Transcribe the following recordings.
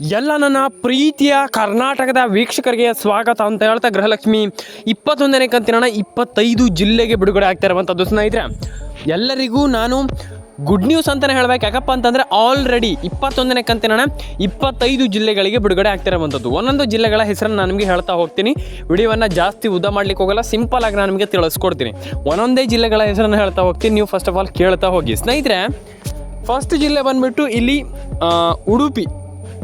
ಎಲ್ಲ ನನ್ನ ಪ್ರೀತಿಯ ಕರ್ನಾಟಕದ ವೀಕ್ಷಕರಿಗೆ ಸ್ವಾಗತ ಅಂತ ಹೇಳ್ತಾ ಗೃಹಲಕ್ಷ್ಮಿ. ಇಪ್ಪತ್ತೊಂದನೇ ಕಂತಿನ ಇಪ್ಪತ್ತೈದು ಜಿಲ್ಲೆಗೆ ಬಿಡುಗಡೆ ಆಗ್ತಾ ಇರುವಂಥದ್ದು ಸ್ನೇಹಿತರೆ. ಎಲ್ಲರಿಗೂ ನಾನು ಗುಡ್ ನ್ಯೂಸ್ ಅಂತಲೇ ಹೇಳ್ಬೇಕು. ಯಾಕಪ್ಪ ಅಂತಂದರೆ ಆಲ್ರೆಡಿ ಇಪ್ಪತ್ತೊಂದನೇ ಕಂತಿನ ಇಪ್ಪತ್ತೈದು ಜಿಲ್ಲೆಗಳಿಗೆ ಬಿಡುಗಡೆ ಆಗ್ತಿರುವಂಥದ್ದು ಒಂದೊಂದು ಜಿಲ್ಲೆಗಳ ಹೆಸರನ್ನು ನಾನು ನಿಮಗೆ ಹೇಳ್ತಾ ಹೋಗ್ತೀನಿ. ವಿಡಿಯೋವನ್ನು ಜಾಸ್ತಿ ಉದ್ದ ಮಾಡ್ಲಿಕ್ಕೆ ಹೋಗಲ್ಲ ಸಿಂಪಲ್ ಆಗಿ ನಾನು ನಿಮಗೆ ತಿಳಿಸ್ಕೊಡ್ತೀನಿ. ಒಂದೊಂದೇ ಜಿಲ್ಲೆಗಳ ಹೆಸರನ್ನು ಹೇಳ್ತಾ ಹೋಗ್ತೀನಿ. ನೀವು ಫಸ್ಟ್ ಆಫ್ ಆಲ್ ಕೇಳ್ತಾ ಹೋಗಿ. ಸ್ನೇಹಿತರೆ ಫಸ್ಟ್ ಜಿಲ್ಲೆ ಬಂದುಬಿಟ್ಟು ಇಲ್ಲಿ ಉಡುಪಿ.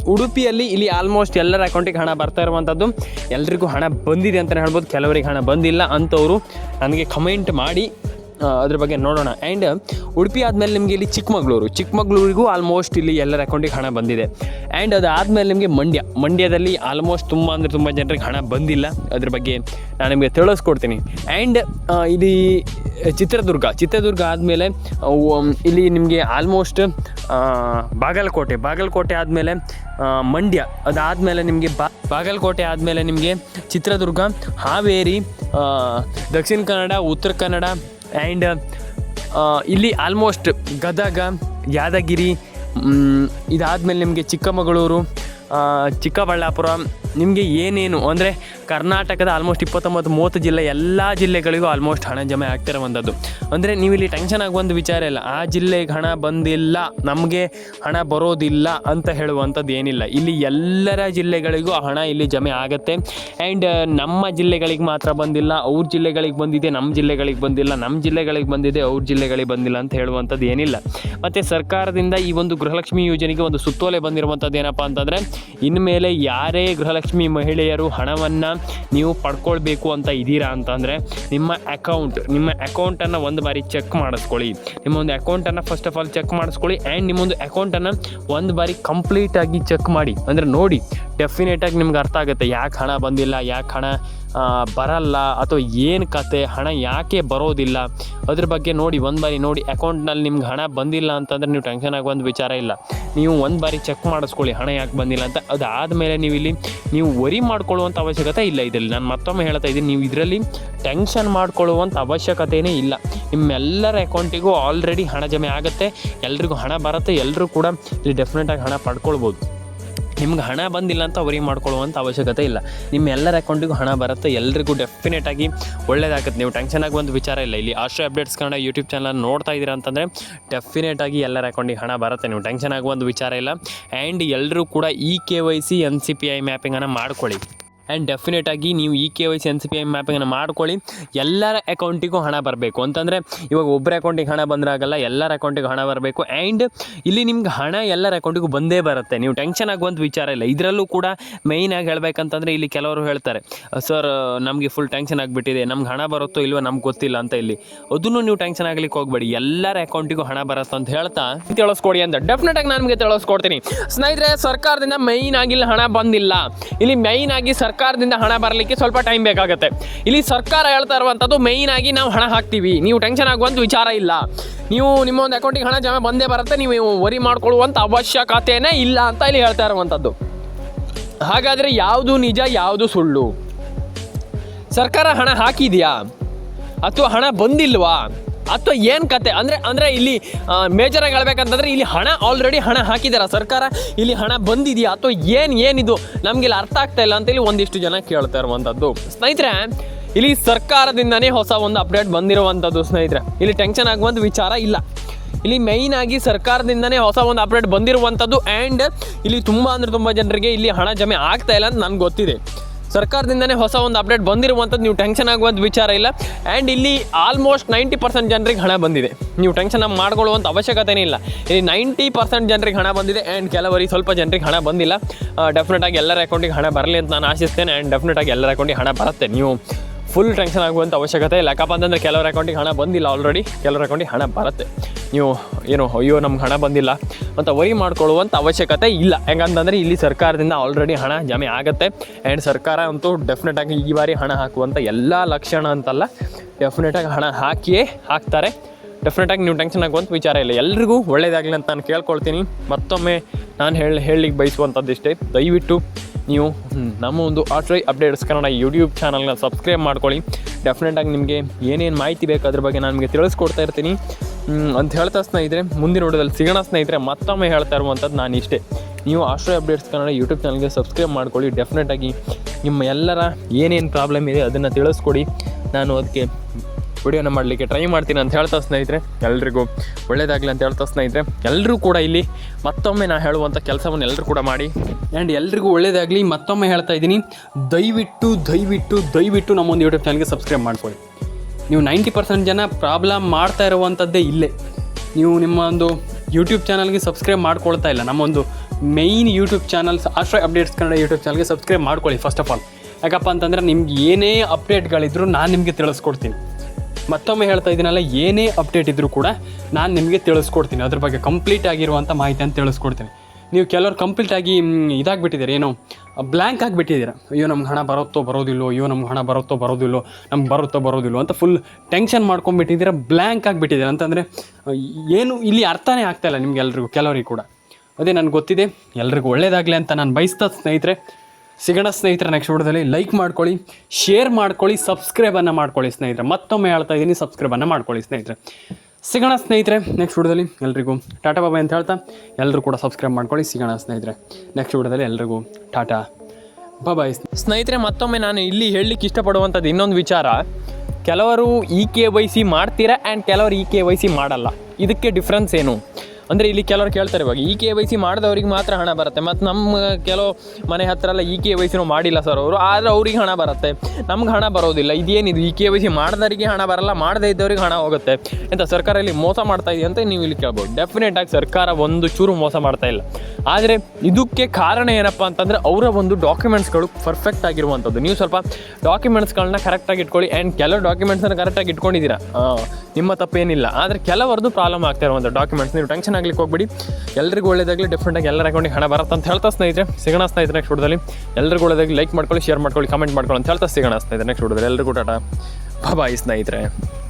ಉಡುಪಿಯಲ್ಲಿ ಇಲ್ಲಿ ಆಲ್ಮೋಸ್ಟ್ ಎಲ್ಲರ ಅಕೌಂಟಿಗೆ ಹಣ ಬರ್ತಾ ಇರುವಂಥದ್ದು ಎಲ್ರಿಗೂ ಹಣ ಬಂದಿದೆ ಅಂತಲೇ ಹೇಳ್ಬೋದು. ಕೆಲವರಿಗೆ ಹಣ ಬಂದಿಲ್ಲ ಅಂಥವರು ನನಗೆ ಕಮೆಂಟ್ ಮಾಡಿ. ಅದ್ರ ಬಗ್ಗೆ ನೋಡೋಣ. ಆ್ಯಂಡ್ ಉಡುಪಿ ಆದಮೇಲೆ ನಿಮಗೆ ಇಲ್ಲಿ ಚಿಕ್ಕಮಗಳೂರು. ಚಿಕ್ಕಮಗಳೂರಿಗೂ ಆಲ್ಮೋಸ್ಟ್ ಇಲ್ಲಿ ಎಲ್ಲರ ಅಕೌಂಟಿಗೆ ಹಣ ಬಂದಿದೆ. ಆ್ಯಂಡ್ ಅದಾದಮೇಲೆ ನಿಮಗೆ ಮಂಡ್ಯ. ಮಂಡ್ಯದಲ್ಲಿ ಆಲ್ಮೋಸ್ಟ್ ತುಂಬ ಅಂದರೆ ತುಂಬ ಜನರಿಗೆ ಹಣ ಬಂದಿಲ್ಲ. ಅದ್ರ ಬಗ್ಗೆ ನಾನು ನಿಮಗೆ ತಿಳಿಸ್ಕೊಡ್ತೀನಿ. ಆ್ಯಂಡ್ ಇಲ್ಲಿ ಚಿತ್ರದುರ್ಗ. ಚಿತ್ರದುರ್ಗ ಆದಮೇಲೆ ಇಲ್ಲಿ ನಿಮಗೆ ಆಲ್ಮೋಸ್ಟ್ ಬಾಗಲಕೋಟೆ. ಬಾಗಲಕೋಟೆ ಆದಮೇಲೆ ಮಂಡ್ಯ. ಅದಾದಮೇಲೆ ನಿಮಗೆ ಬಾ, ಬಾಗಲಕೋಟೆ ಆದಮೇಲೆ ನಿಮಗೆ ಚಿತ್ರದುರ್ಗ, ಹಾವೇರಿ ದಕ್ಷಿಣ ಕನ್ನಡ ಉತ್ತರ ಕನ್ನಡ ಆ್ಯಂಡ್ ಇಲ್ಲಿ ಆಲ್ಮೋಸ್ಟ್ ಗದಗ ಯಾದಗಿರಿ ಇದಾದಮೇಲೆ ನಿಮಗೆ ಚಿಕ್ಕಮಗಳೂರು ಚಿಕ್ಕಬಳ್ಳಾಪುರ ನಿಮಗೆ ಏನೇನು, ಅಂದರೆ ಕರ್ನಾಟಕದ ಆಲ್ಮೋಸ್ಟ್ ಇಪ್ಪತ್ತೊಂಬತ್ತು, ಮೂವತ್ತು ಜಿಲ್ಲೆ ಎಲ್ಲ ಜಿಲ್ಲೆಗಳಿಗೂ ಆಲ್ಮೋಸ್ಟ್ ಹಣ ಜಮೆ ಆಗ್ತಿರುವಂಥದ್ದು ಅಂದರೆ ನೀವು ಇಲ್ಲಿ ಟೆನ್ಷನ್ ಆಗುವಂಥ ವಿಚಾರ ಇಲ್ಲ. ಆ ಜಿಲ್ಲೆಗೆ ಹಣ ಬಂದಿಲ್ಲ, ನಮಗೆ ಹಣ ಬರೋದಿಲ್ಲ ಅಂತ ಹೇಳುವಂಥದ್ದು ಏನಿಲ್ಲ. ಇಲ್ಲಿ ಎಲ್ಲರ ಜಿಲ್ಲೆಗಳಿಗೂ ಹಣ ಇಲ್ಲಿ ಜಮೆ ಆಗುತ್ತೆ. ಆ್ಯಂಡ್ ನಮ್ಮ ಜಿಲ್ಲೆಗಳಿಗೆ ಮಾತ್ರ ಬಂದಿಲ್ಲ, ಅವ್ರ ಜಿಲ್ಲೆಗಳಿಗೆ ಬಂದಿದೆ ನಮ್ಮ ಜಿಲ್ಲೆಗಳಿಗೆ ಬಂದಿಲ್ಲ ನಮ್ಮ ಜಿಲ್ಲೆಗಳಿಗೆ ಬಂದಿದೆ, ಅವ್ರ ಜಿಲ್ಲೆಗಳಿಗೆ ಬಂದಿಲ್ಲ ಅಂತ ಹೇಳುವಂಥದ್ದು ಏನಿಲ್ಲ. ಮತ್ತು ಸರ್ಕಾರದಿಂದ ಈ ಒಂದು ಗೃಹಲಕ್ಷ್ಮಿ ಯೋಜನೆಗೆ ಒಂದು ಸುತ್ತೋಲೆ ಬಂದಿರುವಂಥದ್ದು ಏನಪ್ಪ ಅಂತಂದರೆ, ಇನ್ಮೇಲೆ ಯಾರೇ ಗೃಹಲಕ್ಷ್ಮಿ ಮಹಿಳೆಯರು ಹಣವನ್ನು ನೀವು ಪಡ್ಕೊಳ್ಬೇಕು ಅಂತ ಇದ್ದೀರಾ ಅಂತಂದರೆ ನಿಮ್ಮ ಅಕೌಂಟ್ ನಿಮ್ಮ ಅಕೌಂಟನ್ನು ಒಂದು ಬಾರಿ ಚೆಕ್ ಮಾಡಿಸ್ಕೊಳ್ಳಿ. ನಿಮ್ಮ ಒಂದು ಅಕೌಂಟನ್ನು ಫಸ್ಟ್ ಆಫ್ ಆಲ್ ಚೆಕ್ ಮಾಡಿಸ್ಕೊಳ್ಳಿ ಆ್ಯಂಡ್ ನಿಮ್ಮೊಂದು ಅಕೌಂಟನ್ನು ಒಂದು ಬಾರಿ ಕಂಪ್ಲೀಟಾಗಿ ಚೆಕ್ ಮಾಡಿ. ಅಂದರೆ ನೋಡಿ ಡೆಫಿನೆಟಾಗಿ ನಿಮ್ಗೆ ಅರ್ಥ ಆಗುತ್ತೆ ಯಾಕೆ ಹಣ ಬಂದಿಲ್ಲ, ಯಾಕೆ ಹಣ ಬರಲ್ಲ ಅಥವಾ ಏನು ಕತೆ, ಹಣ ಯಾಕೆ ಬರೋದಿಲ್ಲ? ಅದ್ರ ಬಗ್ಗೆ ನೋಡಿ, ಒಂದು ಬಾರಿ ನೋಡಿ, ಅಕೌಂಟ್ನಲ್ಲಿ ನಿಮ್ಗೆ ಹಣ ಬಂದಿಲ್ಲ ಅಂತಂದರೆ ನೀವು ಟೆನ್ಷನ್ ಆಗುವಂಥ ವಿಚಾರ ಇಲ್ಲ. ನೀವು ಒಂದು ಬಾರಿ ಚೆಕ್ ಮಾಡಿಸ್ಕೊಳ್ಳಿ, ಹಣ ಯಾಕೆ ಬಂದಿಲ್ಲ ಅಂತ. ಅದಾದಮೇಲೆ ನೀವು ಇಲ್ಲಿ ನೀವು ವರಿ ಮಾಡ್ಕೊಳ್ಳುವಂಥ ಅವಶ್ಯಕತೆ ಇಲ್ಲ ಇದರಲ್ಲಿ. ನಾನು ಮತ್ತೊಮ್ಮೆ ಹೇಳ್ತಾ ಇದ್ದೀನಿ, ನೀವು ಇದರಲ್ಲಿ ಟೆನ್ಷನ್ ಮಾಡ್ಕೊಳ್ಳುವಂಥ ಅವಶ್ಯಕತೆಯೇ ಇಲ್ಲ. ನಿಮ್ಮೆಲ್ಲರ ಅಕೌಂಟಿಗೂ ಆಲ್ರೆಡಿ ಹಣ ಜಮೆ ಆಗುತ್ತೆ. ಎಲ್ರಿಗೂ ಹಣ ಬರುತ್ತೆ. ಎಲ್ಲರೂ ಕೂಡ ಇಲ್ಲಿ ಡೆಫಿನೆಟಾಗಿ ಹಣ ಪಡ್ಕೊಳ್ಬೋದು. ನಿಮ್ಗೆ ಹಣ ಬಂದಿಲ್ಲ ಅಂತ ವರಿ ಮಾಡ್ಕೊಳ್ಳುವಂಥ ಅವಶ್ಯಕತೆ ಇಲ್ಲ. ನಿಮ್ಮ ಎಲ್ಲರ ಅಕೌಂಟಿಗೂ ಹಣ ಬರುತ್ತೆ, ಎಲ್ರಿಗೂ ಡೆಫಿನೆಟಾಗಿ ಒಳ್ಳೇದಾಗುತ್ತೆ. ನೀವು ಟೆನ್ಷನ್ ಆಗುವಂಥ ವಿಚಾರ ಇಲ್ಲ. ಇಲ್ಲಿ ಆಶ್ರಯ ಅಪ್ಡೇಟ್ಸ್ ಕನ್ನಡ ಯೂಟ್ಯೂಬ್ ಚಾನಲ್ ನೋಡ್ತಾ ಇದ್ದೀರಾ ಅಂತಂದರೆ ಡೆಫಿನೆಟಾಗಿ ಎಲ್ಲರ ಅಕೌಂಟಿಗೆ ಹಣ ಬರುತ್ತೆ. ನೀವು ಟೆನ್ಷನ್ ಆಗುವಂಥ ವಿಚಾರ ಇಲ್ಲ. ಆ್ಯಂಡ್ ಎಲ್ಲರೂ ಕೂಡ E K Y C N C P I ಮ್ಯಾಪಿಂಗನ್ನು ಮಾಡ್ಕೊಳ್ಳಿ. ಆ್ಯಂಡ್ ಡೆಫಿನೆಟಾಗಿ ನೀವು E K Y C N C P I ಮ್ಯಾಪಿಂಗನ್ನು ಮಾಡ್ಕೊಳ್ಳಿ. ಎಲ್ಲರ ಅಕೌಂಟಿಗೂ ಹಣ ಬರಬೇಕು. ಅಂತಂದರೆ, ಇವಾಗ ಒಬ್ಬರ ಅಕೌಂಟಿಗೆ ಹಣ ಬಂದರೆ ಆಗಲ್ಲ, ಎಲ್ಲರ ಅಕೌಂಟಿಗೆ ಹಣ ಬರಬೇಕು. ಆ್ಯಂಡ್ ಇಲ್ಲಿ ನಿಮ್ಗೆ ಹಣ ಎಲ್ಲರ ಅಕೌಂಟಿಗೂ ಬಂದೇ ಬರುತ್ತೆ. ನೀವು ಟೆನ್ಷನ್ ಆಗುವಂಥ ವಿಚಾರ ಇಲ್ಲ. ಇದರಲ್ಲೂ ಕೂಡ ಮೇಯ್ನಾಗಿ ಹೇಳಬೇಕಂತಂದರೆ ಇಲ್ಲಿ ಕೆಲವರು ಹೇಳ್ತಾರೆ, ಸರ್, ನಮಗೆ ಫುಲ್ ಟೆನ್ಷನ್ ಆಗಿಬಿಟ್ಟಿದೆ. ನಮ್ಗೆ ಹಣ ಬರುತ್ತೋ ಇಲ್ವೋ ನಮ್ಗೆ ಗೊತ್ತಿಲ್ಲ ಅಂತ ಇಲ್ಲಿ. ಅದನ್ನು ನೀವು ಟೆನ್ಷನ್ ಆಗ್ಲಿಕ್ಕೆ ಹೋಗಬೇಡಿ. ಎಲ್ಲರ ಅಕೌಂಟಿಗೂ ಹಣ ಬರುತ್ತೆ ಅಂತ ಹೇಳ್ತಾ ತಿಳಿಸ್ಕೊಡಿ ಅಂತ. ಡೆಫಿನೆಟಾಗಿ ನಾನು ನಿಮಗೆ ತಿಳಿಸ್ಕೊಡ್ತೀನಿ. ಸ್ನೇಹಿತರೆ, ಸರ್ಕಾರದಿಂದ ಮೈನ್ ಆಗಿ ಇಲ್ಲಿ ಹಣ ಬಂದಿಲ್ಲ. ಇಲ್ಲಿ ಮೈನ್ ಆಗಿ ಸರ್ಕಾರದಿಂದ ಹಣ ಬರಲಿಕ್ಕೆ ಸ್ವಲ್ಪ ಟೈಮ್ ಬೇಕಾಗುತ್ತೆ. ಇಲ್ಲಿ ಸರ್ಕಾರ ಹೇಳ್ತಾ ಇರುವಂಥದ್ದು ಮೇಯ್ನ್ ಆಗಿ ನಾವು ಹಣ ಹಾಕ್ತೀವಿ. ನೀವು ಟೆನ್ಷನ್ ಆಗುವಂಥ ವಿಚಾರ ಇಲ್ಲ. ನೀವು ನಿಮ್ಮ ಒಂದು ಅಕೌಂಟಿಗೆ ಹಣ ಜಮೆ ಬಂದೇ ಬರುತ್ತೆ. ನೀವು ವರಿ ಮಾಡ್ಕೊಳ್ಳುವಂಥ ಅವಶ್ಯಕತೆನೇ ಇಲ್ಲ ಅಂತ ಇಲ್ಲಿ ಹೇಳ್ತಾ ಇರುವಂಥದ್ದು ಹಾಗಾದರೆ ಯಾವುದು ನಿಜ, ಯಾವುದು ಸುಳ್ಳು? ಸರ್ಕಾರ ಹಣ ಹಾಕಿದೆಯಾ? ಅಥವಾ ಹಣ ಬಂದಿಲ್ವಾ? ಅಥವಾ ಏನು ಕತೆ? ಅಂದರೆ ಅಂದರೆ ಇಲ್ಲಿ ಮೇಜರಾಗಿ ಹೇಳ್ಬೇಕಂತಂದರೆ ಇಲ್ಲಿ ಹಣ ಆಲ್ರೆಡಿ ಹಣ ಹಾಕಿದಾರ. ಸರ್ಕಾರ ಇಲ್ಲಿ ಹಣ ಬಂದಿದೆಯಾ? ಅಥವಾ ಏನು, ಏನಿದು? ನಮಗೆ ಇಲ್ಲಿ ಅರ್ಥ ಆಗ್ತಾ ಇಲ್ಲ ಅಂತ ಇಲ್ಲಿ ಒಂದಿಷ್ಟು ಜನ ಕೇಳ್ತಾ ಇರುವಂಥದ್ದು. ಸ್ನೇಹಿತರೆ, ಇಲ್ಲಿ ಸರ್ಕಾರದಿಂದನೇ ಹೊಸ ಒಂದು ಅಪ್ಡೇಟ್ ಬಂದಿರುವಂಥದ್ದು ಸ್ನೇಹಿತರೆ. ಇಲ್ಲಿ ಟೆನ್ಷನ್ ಆಗುವಂಥ ವಿಚಾರ ಇಲ್ಲ. ಇಲ್ಲಿ ಮೈನ್ ಆಗಿ ಸರ್ಕಾರದಿಂದನೇ ಹೊಸ ಒಂದು ಅಪ್ಡೇಟ್ ಬಂದಿರುವಂಥದ್ದು ಆ್ಯಂಡ್ ಇಲ್ಲಿ ತುಂಬ ಅಂದರೆ ತುಂಬ ಜನರಿಗೆ ಇಲ್ಲಿ ಹಣ ಜಮೆ ಆಗ್ತಾ ಇಲ್ಲ ಅಂತ ನನಗೆ ಗೊತ್ತಿದೆ. ಸರ್ಕಾರದಿಂದನೇ ಹೊಸ ಒಂದು ಅಪ್ಡೇಟ್ ಬಂದಿರುವಂಥದ್ದು. ನೀವು ಟೆನ್ಷನ್ ಆಗುವಂಥ ವಿಚಾರ ಇಲ್ಲ. ಆ್ಯಂಡ್ ಇಲ್ಲಿ ಆಲ್ಮೋಸ್ಟ್ ನೈಂಟಿ ಪರ್ಸೆಂಟ್ ಜನರಿಗೆ ಹಣ ಬಂದಿದೆ. ನೀವು ಟೆನ್ಷನ್ ಮಾಡ್ಕೊಳ್ಳುವಂಥ ಅವಶ್ಯಕತೆನೇ ಇಲ್ಲ. ಇಲ್ಲಿ ನೈಂಟಿ ಪರ್ಸೆಂಟ್ ಜನರಿಗೆ ಹಣ ಬಂದಿದೆ. ಆ್ಯಂಡ್ ಕೆಲವರಿಗೆ ಸ್ವಲ್ಪ ಜನರಿಗೆ ಹಣ ಬಂದಿಲ್ಲ. ಡೆಫಿನೆಟಾಗಿ ಎಲ್ಲರ ಅಕೌಂಟಿಗೆ ಹಣ ಬರಲಿ ಅಂತ ನಾನು ಆಶಿಸ್ತೇನೆ. ಆ್ಯಂಡ್ ಡೆಫಿನೆಟಾಗಿ ಎಲ್ಲರ ಅಕೌಂಟಿಗೆ ಹಣ ಬರುತ್ತೆ. ನೀವು ಫುಲ್ ಟೆನ್ಷನ್ ಆಗುವಂಥ ಅವಶ್ಯಕತೆ ಇಲ್ಲ. ಯಾಕಪ್ಪ ಅಂತಂದರೆ ಕೆಲವರ ಅಕೌಂಟಿಗೆ ಹಣ ಬಂದಿಲ್ಲ ಆಲ್ರೆಡಿ ಕೆಲವರ ಅಕೌಂಟಿಗೆ ಹಣ ಬರುತ್ತೆ. ನೀವು ಏನು, ಅಯ್ಯೋ, ನಮ್ಗೆ ಹಣ ಬಂದಿಲ್ಲ ಅಂತ ವರಿ ಮಾಡ್ಕೊಳ್ಳುವಂಥ ಅವಶ್ಯಕತೆ ಇಲ್ಲ. ಹೆಂಗಂತಂದರೆ ಇಲ್ಲಿ ಸರ್ಕಾರದಿಂದ ಆಲ್ರೆಡಿ ಹಣ ಜಮೆ ಆಗುತ್ತೆ. ಆ್ಯಂಡ್ ಸರ್ಕಾರ ಅಂತೂ ಡೆಫಿನೆಟಾಗಿ ಈ ಬಾರಿ ಹಣ ಹಾಕುವಂಥ ಎಲ್ಲ ಲಕ್ಷಣ ಅಂತಲ್ಲ ಡೆಫಿನೆಟಾಗಿ ಹಣ ಹಾಕಿಯೇ ಹಾಕ್ತಾರೆ. ಡೆಫಿನೆಟಾಗಿ ನೀವು ಟೆನ್ಷನ್ ಆಗುವಂಥ ವಿಚಾರ ಇಲ್ಲ. ಎಲ್ರಿಗೂ ಒಳ್ಳೇದಾಗಲಿ ಅಂತ ನಾನು ಕೇಳ್ಕೊಳ್ತೀನಿ. ಮತ್ತೊಮ್ಮೆ ನಾನು ಹೇಳಿ, ಹೇಳಲಿಕ್ಕೆ ಬಯಸುವಂಥದ್ದು ಇಷ್ಟೇ ದಯವಿಟ್ಟು ನೀವು ನಮ್ಮ ಒಂದು ಆಟ್ರೈ ಅಪ್ಡೇಟ್ಸ್ ಕನ್ನಡ ಯೂಟ್ಯೂಬ್ ಚಾನಲ್ನ ಸಬ್ಸ್ಕ್ರೈಬ್ ಮಾಡ್ಕೊಳ್ಳಿ. ಡೆಫಿನೆಟಾಗಿ ನಿಮಗೆ ಏನೇನು ಮಾಹಿತಿ ಬೇಕು ಅದ್ರ ಬಗ್ಗೆ ನಾನು ನಿಮಗೆ ತಿಳಿಸ್ಕೊಡ್ತಾ ಇರ್ತೀನಿ. ಅಂತ ಹೇಳ್ತಾ ಸ್ನೇಹಿತರೆ, ಮುಂದಿನ ನೋಡೋದಲ್ಲಿ ಸಿಗೋಣ ಸ್ನೇಹಿತರೆ, ಮತ್ತೊಮ್ಮೆ ಹೇಳ್ತಾ ಇರುವಂಥದ್ದು ನಾನು ಇಷ್ಟೇ. ನೀವು ಆಶ್ರಯ ಅಪ್ಡೇಟ್ಸ್ ಕನ್ನಡ ಯೂಟ್ಯೂಬ್ ಚಾನಲ್ಗೆ ಸಬ್ಸ್ಕ್ರೈಬ್ ಮಾಡ್ಕೊಳ್ಳಿ. ಡೆಫಿನೆಟಾಗಿ ನಿಮ್ಮ ಎಲ್ಲರ ಏನೇನು ಪ್ರಾಬ್ಲಮ್ ಇದೆ ಅದನ್ನು ತಿಳಿಸ್ಕೊಡಿ. ನಾನು ಅದಕ್ಕೆ ವಿಡಿಯೋನ ಮಾಡಲಿಕ್ಕೆ ಟ್ರೈ ಮಾಡ್ತೀನಿ ಅಂತ ಹೇಳ್ತಾ ಸ್ನೇಹಿತರೆ, ಎಲ್ರಿಗೂ ಒಳ್ಳೇದಾಗಲಿ ಅಂತ ಹೇಳ್ತಾ ಸ್ನೇಹಿತರೆ. ಎಲ್ಲರೂ ಕೂಡ ಇಲ್ಲಿ ಮತ್ತೊಮ್ಮೆ ನಾನು ಹೇಳುವಂಥ ಕೆಲಸವನ್ನು ಎಲ್ಲರೂ ಕೂಡ ಮಾಡಿ. ಆ್ಯಂಡ್ ಎಲ್ರಿಗೂ ಒಳ್ಳೇದಾಗಲಿ. ಮತ್ತೊಮ್ಮೆ ಹೇಳ್ತಾ ಇದ್ದೀನಿ, ದಯವಿಟ್ಟು ದಯವಿಟ್ಟು ದಯವಿಟ್ಟು ನಮ್ಮೊಂದು ಯೂಟ್ಯೂಬ್ ಚಾನಲ್ಗೆ ಸಬ್ಸ್ಕ್ರೈಬ್ ಮಾಡ್ಕೊಳ್ಳಿ. ನೀವು ನೈಂಟಿ ಪರ್ಸೆಂಟ್ ಜನ ಪ್ರಾಬ್ಲಮ್ ಮಾಡ್ತಾ ಇರುವಂಥದ್ದೇ ಇಲ್ಲೇ. ನೀವು ನಿಮ್ಮ ಒಂದು ಯೂಟ್ಯೂಬ್ ಚಾನಲ್ಗೆ ಸಬ್ಸ್ಕ್ರೈಬ್ ಮಾಡ್ಕೊಳ್ತಾ ಇಲ್ಲ. ನಮ್ಮೊಂದು main YouTube channels, Ashraya updates Kannada YouTube ಚಾನಲ್ಗೆ ಸಬ್ಸ್ಕ್ರೈಬ್ ಮಾಡ್ಕೊಳ್ಳಿ ಫಸ್ಟ್ ಆಫ್ ಆಲ್ ಯಾಕಪ್ಪ ಅಂತಂದರೆ ನಿಮ್ಗೆ ಏನೇ ಅಪ್ಡೇಟ್ಗಳಿದ್ರು ನಾನು ನಿಮಗೆ ತಿಳಿಸ್ಕೊಡ್ತೀನಿ. ಮತ್ತೊಮ್ಮೆ ಹೇಳ್ತಾ ಇದ್ದೀನಲ್ಲ, ಏನೇ ಅಪ್ಡೇಟ್ ಇದ್ದರೂ ಕೂಡ ನಾನು ನಿಮಗೆ ತಿಳಿಸ್ಕೊಡ್ತೀನಿ. ಅದ್ರ ಬಗ್ಗೆ ಕಂಪ್ಲೀಟ್ ಆಗಿರುವಂಥ ಮಾಹಿತಿಯನ್ನು ತಿಳಿಸ್ಕೊಡ್ತೀನಿ. ನೀವು ಕೆಲವರು ಕಂಪ್ಲೀಟಾಗಿ ಇದಾಗ್ಬಿಟ್ಟಿದ್ದೀರಿ, ಏನೋ ಬ್ಲ್ಯಾಂಕ್ ಆಗಿಬಿಟ್ಟಿದ್ದೀರ. ಅಯ್ಯೋ, ನಮ್ಗೆ ಹಣ ಬರುತ್ತೋ ಬರೋದಿಲ್ಲೋ ಅಯ್ಯೋ, ನಮ್ಗೆ ಹಣ ಬರುತ್ತೋ ಬರೋದಿಲ್ಲೋ ನಮ್ಗೆ ಬರುತ್ತೋ ಬರೋದಿಲ್ಲೋ ಅಂತ ಫುಲ್ ಟೆನ್ಷನ್ ಮಾಡ್ಕೊಂಡ್ಬಿಟ್ಟಿದ್ದೀರ ಬ್ಲ್ಯಾಂಕ್ ಆಗಿಬಿಟ್ಟಿದ್ದೀರ. ಅಂತಂದರೆ ಏನು ಇಲ್ಲಿ ಅರ್ಥನೇ ಆಗ್ತಾಯಿಲ್ಲ ನಿಮ್ಗೆ ಎಲ್ರಿಗೂ, ಕೆಲವರಿಗೆ ಕೂಡ. ಅದೇ ನನಗೆ ಗೊತ್ತಿದೆ, ಎಲ್ರಿಗೂ ಒಳ್ಳೇದಾಗಲಿ ಅಂತ ನಾನು ಬಯಸ್ತಾ ಸ್ನೇಹಿತರೆ, ಸಿಗೋಣ ಸ್ನೇಹಿತರೆ ನೆಕ್ಸ್ಟ್ ವಿಡಿಯೋದಲ್ಲಿ. ಲೈಕ್ ಮಾಡ್ಕೊಳ್ಳಿ ಶೇರ್ ಮಾಡ್ಕೊಳ್ಳಿ ಸಬ್ಸ್ಕ್ರೈಬನ್ನು ಮಾಡ್ಕೊಳ್ಳಿ ಸ್ನೇಹಿತರೆ. ಮತ್ತೊಮ್ಮೆ ಹೇಳ್ತಾ ಇದ್ದೀನಿ ಸಬ್ಸ್ಕ್ರೈಬನ್ನು ಮಾಡ್ಕೊಳ್ಳಿ ಸ್ನೇಹಿತರೆ. ಸಿಗೋಣ ಸ್ನೇಹಿತರೆ ನೆಕ್ಸ್ಟ್ ವಿಡಿಯೋದಲ್ಲಿ ಎಲ್ರಿಗೂ ಟಾಟಾ ಬಾಬಾ ಅಂತ ಹೇಳ್ತಾ ಎಲ್ಲರೂ ಕೂಡ ಸಬ್ಸ್ಕ್ರೈಬ್ ಮಾಡ್ಕೊಳ್ಳಿ, ಸಿಗೋಣ ಸ್ನೇಹಿತರೆ. ನೆಕ್ಸ್ಟ್ ವಿಡಿಯೋದಲ್ಲಿ ಎಲ್ರಿಗೂ ಟಾಟಾ ಬಾಯ್ ಸ್ನೇಹಿತರೆ, ಮತ್ತೊಮ್ಮೆ ನಾನು ಇಲ್ಲಿ ಹೇಳಲಿಕ್ಕೆ ಇಷ್ಟಪಡುವಂಥದ್ದು ಇನ್ನೊಂದು ವಿಚಾರ. ಕೆಲವರು ಇ ಕೆ ವೈ ಸಿ ಮಾಡ್ತೀರಾ ಆ್ಯಂಡ್ ಕೆಲವರು ಇ ಕೆ ವೈ ಸಿ ಮಾಡಲ್ಲ. ಇದಕ್ಕೆ ಡಿಫ್ರೆನ್ಸ್ ಏನು? ಅಂದರೆ ಇಲ್ಲಿ ಕೆಲವರು ಕೇಳ್ತಾರೆ ಇವಾಗ ಇ ಕೆ ವೈ ಸಿ ಮಾಡಿದವ್ರಿಗೆ ಮಾತ್ರ ಹಣ ಬರುತ್ತೆ. ಮತ್ತು ನಮ್ಮ ಕೆಲವು ಮನೆ ಹತ್ತಿರ ಎಲ್ಲ ಇ ಕೆ ವೈ ಸಿನೂ ಮಾಡಿಲ್ಲ ಸರ್ ಅವರು. ಆದರೆ ಅವ್ರಿಗೆ ಹಣ ಬರುತ್ತೆ. ನಮ್ಗೆ ಹಣ ಬರೋದಿಲ್ಲ. ಇದೇನಿದು? ಇ ಕೆ ವೈ ಸಿ ಮಾಡಿದವರಿಗೆ ಹಣ ಬರಲ್ಲ, ಮಾಡದೇ ಇದ್ದವ್ರಿಗೆ ಹಣ ಹೋಗುತ್ತೆ. ಅಂತ ಸರ್ಕಾರ ಇಲ್ಲಿ ಮೋಸ ಮಾಡ್ತಾ ಇದೆ ನೀವು ಇಲ್ಲಿ ಕೇಳ್ಬೋದು. ಡೆಫಿನೆಟ್ ಆಗಿ ಸರ್ಕಾರ ಒಂದು ಚೂರು ಮೋಸ ಮಾಡ್ತಾ ಇಲ್ಲ. ಆದರೆ ಇದಕ್ಕೆ ಕಾರಣ ಏನಪ್ಪ ಅಂತಂದರೆ ಅವರ ಒಂದು ಡಾಕ್ಯುಮೆಂಟ್ಸ್ಗಳು ಪರ್ಫೆಕ್ಟ್ ಆಗಿರುವಂಥದ್ದು. ನೀವು ಸ್ವಲ್ಪ ಡಾಕ್ಯುಮೆಂಟ್ಸ್ಗಳನ್ನ ಕರೆಕ್ಟಾಗಿ ಇಟ್ಕೊಳ್ಳಿ. ಆ್ಯಂಡ್ ಕೆಲವು ಡಾಕ್ಯುಮೆಂಟ್ಸನ್ನು ಕರೆಕ್ಟಾಗಿ ಇಟ್ಕೊಂಡಿದ್ದೀರಾ? ನಿಮ್ಮ ತಪ್ಪೇನಿಲ್ಲ. ಆದರೆ ಕೆಲವರದ್ದು ಪ್ರಾಬ್ಲಮ್ ಆಗ್ತಾ ಇರುವಂಥ ಡಾಕ್ಯುಮೆಂಟ್ಸ್ ನೀವು ಟೆನ್ಷನ್ ಆಗ್ಲಿಕ್ಕೆ ಹೋಗ್ಬಿಡಿ. ಎಲ್ರಿಗೂ ಒಳ್ಳೇದಾಗಲಿ ಡಿಫ್ರೆಂಟಾಗಿ ಎಲ್ಲರ ಅಕೌಂಟಿಗೆ ಹಣ ಬರುತ್ತೆ ಅಂತ ಹೇಳ್ತಾ ಸ್ನೇಹಿತರೆ. ಸಿಗೋಣ ಸ್ನೇಹಿತರೆ ನೆಕ್ಸ್ಟ್ ವಿಡಿಯೋದಲ್ಲಿ. ಎಲ್ಲರಿಗೂ ಒಳ್ಳೇದಾಗಿ ಲೈಕ್ ಮಾಡ್ಕೊಳ್ಳಿ ಶೇರ್ ಮಾಡ್ಕೊಳ್ಳಿ ಕಮೆಂಟ್ ಮಾಡ್ಕೊಳ್ಳಿ ಅಂತ ಹೇಳ್ತಾ ಸಿಗೋಣ ಸ್ನೇಹಿತರೆ ನೆಕ್ಸ್ಟ್ ವಿಡಿಯೋದಲ್ಲಿ. ಎಲ್ಲರಿಗೂ ಟಾಟಾ. ಬಾಯ್ ಸ್ನೇಹಿತರೆ.